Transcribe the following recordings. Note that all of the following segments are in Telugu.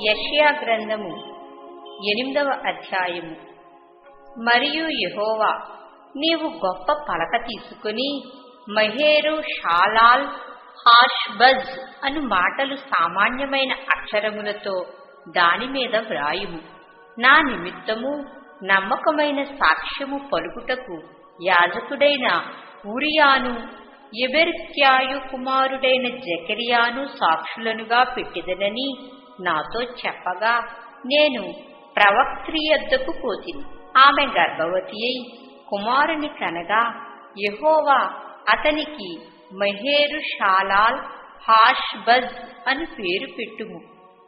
యెషయా గ్రంథము ఎనిమిదవ అధ్యాయము. మరియు యెహోవా నీవు గొప్ప పలక తీసుకుని మహేరు షాలాల్ హాష్బజ్ అను మాటలు సామాన్యమైన అక్షరములతో దాని మీద వ్రాయుము. నా నిమిత్తము నమ్మకమైన సాక్ష్యము పలుకుటకు యాజకుడైన ఊరియాను ఎబెర్క్యాయు కుమారుడైన జకరియాను సాక్షులనుగా పెట్టిదనని నాతో చెప్పగా నేను ప్రవక్త్రి యొద్దకు పోతిని. ఆమె గర్భవతి అయి కుమారుని కనగా యహోవా అతనికి మహేరు షాలాల్ హాష్బజ్ అని పేరు పెట్టుము.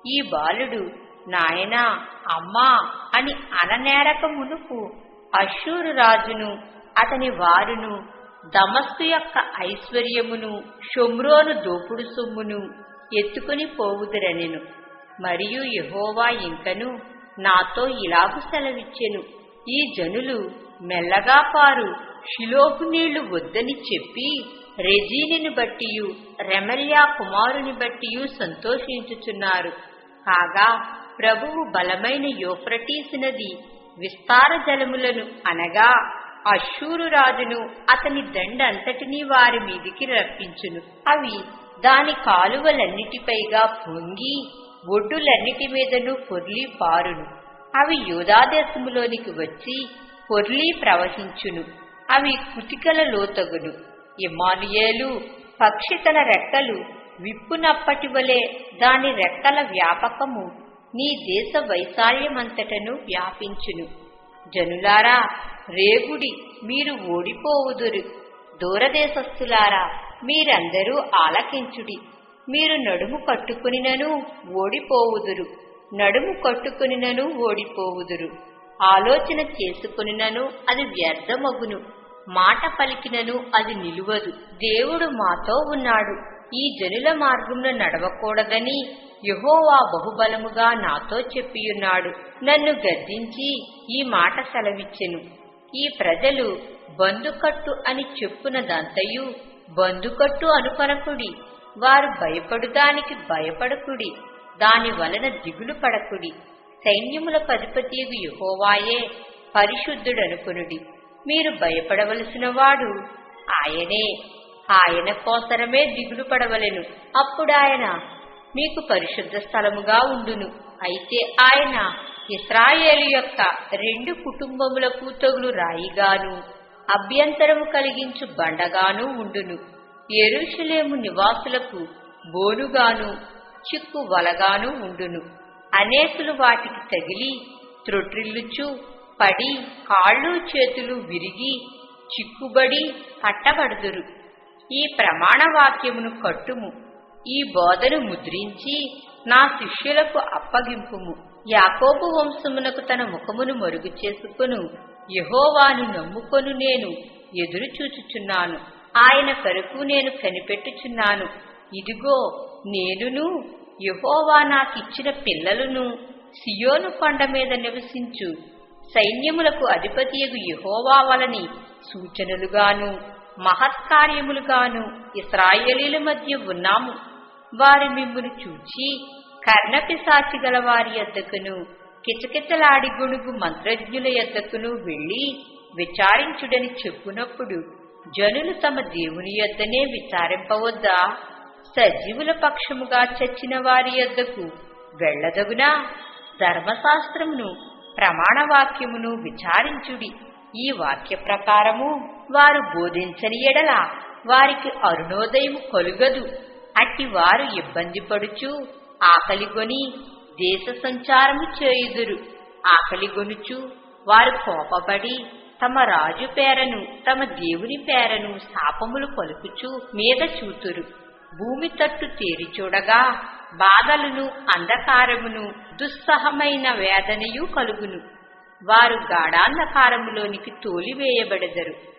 ఈ బాలుడు నాయనా అమ్మా అని అననేరక మునుపు అశూరు రాజును అతని వారును దమస్సు యొక్క ఐశ్వర్యమును షొమ్రోను దోపుడు సొమ్మును ఎత్తుకుని పోవుదురనెను. మరియు యహోవా ఇంకను నాతో ఇలాగు సెలవిచ్చెను. ఈ జనులు మెల్లగా పారు షిలోహు నీళ్ళు వద్దని చెప్పి రెజీనిని బట్టియు రెమల్యా కుమారుని బట్టియు సంతోషించుచున్నారు. కాగా ప్రభువు బలమైన యోప్రటీసినది విస్తార జలములను అనగా అశూరు రాజును అతని దండంతటినీ వారి మీదికి రప్పించును. అవి దాని కాలువలన్నిటిపైగా పొంగి ఒడ్డులన్నిటి మీదను పొర్లి పారును. అవి యోధాదేశములోనికి వచ్చి పొర్లి ప్రవహించును. అవి కుతికల లోతగును. ఇమానుయేలు పక్షి తన రెక్కలు విప్పునప్పటి వలె దాని రెక్కల వ్యాపకము నీ దేశ వైశాల్యమంతటను వ్యాపించును. జనులారా రేగుడి మీరు ఓడిపోవుదురు. దూరదేశస్థులారా మీరందరూ ఆలకించుడి. మీరు నడుము కట్టుకునినను ఓడిపోవుదురు. నడుము కట్టుకునినను ఓడిపోవుదురు. ఆలోచన చేసుకునినను అది వ్యర్థమగును. మాట పలికినను అది నిలువదు. దేవుడు మాతో ఉన్నాడు. ఈ జనుల మార్గంలో నడవకూడదని యహోవా బహుబలముగా నాతో చెప్పియున్నాడు. నన్ను గద్దించి ఈ మాట సెలవిచ్చెను. ఈ ప్రజలు బందుకట్టు అని చెప్పునదంతయు బందుకట్టు అనుకొనకుడి. వారు భయపడుదానికి భయపడకుడి దాని వలన దిగులు పడకుడి. సైన్యముల పధిపతియగు యహోవాయే పరిశుద్ధుడనుకునుడి. మీరు భయపడవలసిన వాడు ఆయనే. ఆయన కోసరమే దిగులు పడవలెను. అప్పుడాయన మీకు పరిశుద్ధ స్థలముగా ఉండును. అయితే ఆయన ఇస్రాయేలు యొక్క రెండు కుటుంబములకు తగులు రాయిగాను అభ్యంతరము కలిగించు బండగాను ఉండును. ఎరుషులేము నివాసులకు బోనుగాను చిక్కు వలగాను ఉండును. అనేకులు వాటికి తగిలి త్రొట్రిల్లుచు పడి కాళ్ళు చేతులు విరిగి చిక్కుబడి పట్టబడుదురు ఈ ప్రమాణ వాక్యమును కట్టుము. ఈ బోధను ముద్రించి నా శిష్యులకు అప్పగింపుము. యాకోబు వంశమునకు తన ముఖమును మరుగు చేసుకును. యహోవాను నమ్ముకొను నేను ఎదురు చూచుచున్నాను. ఆయన కొరకు నేను కనిపెట్టుచున్నాను. ఇదిగో నేనును యహోవా నాకిచ్చిన పిల్లలను సియోను కొండ మీద నివసించు. సైన్యములకు అధిపతియగు యహోవా వలని సూచనలుగాను మహత్కార్యములుగాను ఇస్రాయేలీల మధ్య ఉన్నాము. వారి మిమ్మును చూచి కర్ణపిశాచి గల వారి యొద్దకును కిచకిచలాడి గుణుగు మంత్రజ్ఞుల యొద్దకును వెళ్ళి విచారించుడని చెప్పునప్పుడు జనులు తమ దేవుని యొద్దనే విచారింపవద్దా? సజీవుల పక్షముగా చచ్చిన వారి యొద్దకు వెళ్ళదగునా ధర్మశాస్త్రమును ప్రమాణవాక్యమును విచారించుడి. ఈ వాక్య ప్రకారము వారు బోధించని ఎడల వారికి అరుణోదయము కలుగదు. అట్టి వారు ఇబ్బంది పడుచు ఆకలిగొని దేశ సంచారము చేయుదురు. ఆకలిగొనుచు వారు కోపబడి తమ రాజు పేరను తమ దేవుని పేరను శాపములు పలుకుచు మీద చూతురు. భూమి తట్టు తేరి చూడగా బాధలును అంధకారమును దుస్సహమైన వేదనయు కలుగును. వారు గాఢాంధకారములోనికి తోలివేయబడెదరు.